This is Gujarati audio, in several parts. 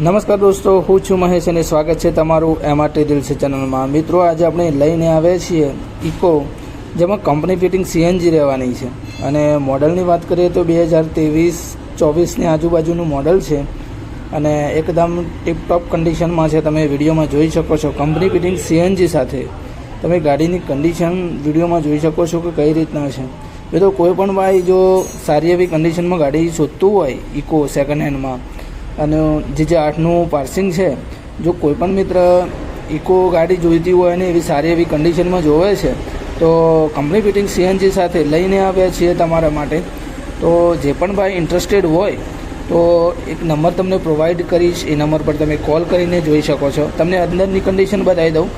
નમસ્કાર દોસ્તો, હું છું મહેશ અને સ્વાગત છે તમારું એમઆરટી દિલસે ચેનલમાં. મિત્રો, આજે આપણે લઈને આવ્યા છીએ ઇકો, જેમાં કંપની ફિટિંગ સીએનજી રહેવાની છે. અને મોડલની વાત કરીએ તો બે હજાર ત્રેવીસ, ચોવીસની આજુબાજુનું મોડલ છે. અને એકદમ ટીપટોપ કન્ડિશનમાં છે, તમે વિડીયોમાં જોઈ શકો છો. કંપની ફિટિંગ સીએનજી સાથે. તમે ગાડીની કન્ડિશન વિડીયોમાં જોઈ શકો છો કે કઈ રીતના છે. મિત્રો, કોઈ પણ ભાઈ જો સારી એવી કન્ડિશનમાં ગાડી શોધતું હોય ઇકો સેકન્ડ હેન્ડમાં અને જે જે આઠનું પાર્સિંગ છે, જો કોઈ પણ મિત્ર ઇકો ગાડી જોઈતી હોય અને એવી સારી એવી કન્ડિશનમાં જોવે છે, તો કંપની ફિટિંગ સીએનજી સાથે લઈને આવ્યા છીએ તમારા માટે. તો જે પણ ભાઈ ઇન્ટરેસ્ટેડ હોય, તો એક નંબર તમને પ્રોવાઈડ કરીશ. એ નંબર પર તમે કોલ કરીને જોઈ શકો છો. તમને અંદરની કન્ડિશન બતાવી દઉં.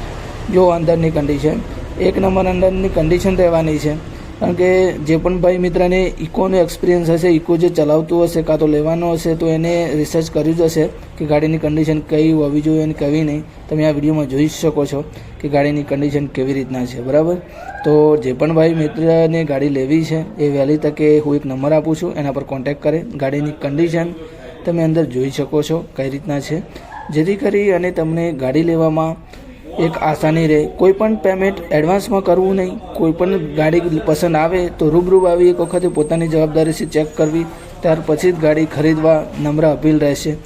જો અંદરની કન્ડિશન એક નંબર અંદરની કન્ડિશન રહેવાની છે. કારણ કે જે પણ ભાઈ મિત્રને ઇકોનો એક્સપિરિયન્સ હશે, ઇકો જે ચલાવતું હશે, કાં તો લેવાનો હશે, તો એને રિસર્ચ કર્યું જ હશે કે ગાડીની કન્ડિશન કઈ હોવી જોઈએ અને કેવી નહીં. તમે આ વિડીયોમાં જોઈ શકો છો કે ગાડીની કન્ડિશન કેવી રીતના છે, બરાબર? તો જે પણ ભાઈ મિત્રને ગાડી લેવી છે, એ વહેલી તકે હું એક નંબર આપું છું. એના પર કોન્ટેક કરે. ગાડીની કન્ડિશન તમે અંદર જોઈ શકો છો કઈ રીતના છે. જેથી કરી અને તમને ગાડી લેવામાં એક આસાની રહે. કોઈ પણ પેમેન્ટ એડવાન્સમાં કરવું નહીં. કોઈ પણ ગાડી પસંદ આવે તો રૂબરૂ આવી એક વખતે પોતાની જવાબદારીથી ચેક કરવી. ત્યાર પછી જ ગાડી ખરીદવા નમ્ર અપીલ રહેશે.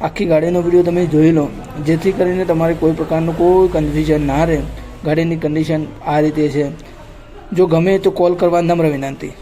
આખી ગાડીનો વીડિયો તમે જોઈ લો. જેથી કરીને તમારે કોઈ પ્રકારનું કોઈ કન્ફ્યુઝન ના રહે. ગાડીની કન્ડિશન આ રીતે છે. જો ગમે તો કોલ કરવા નમ્ર વિનંતી.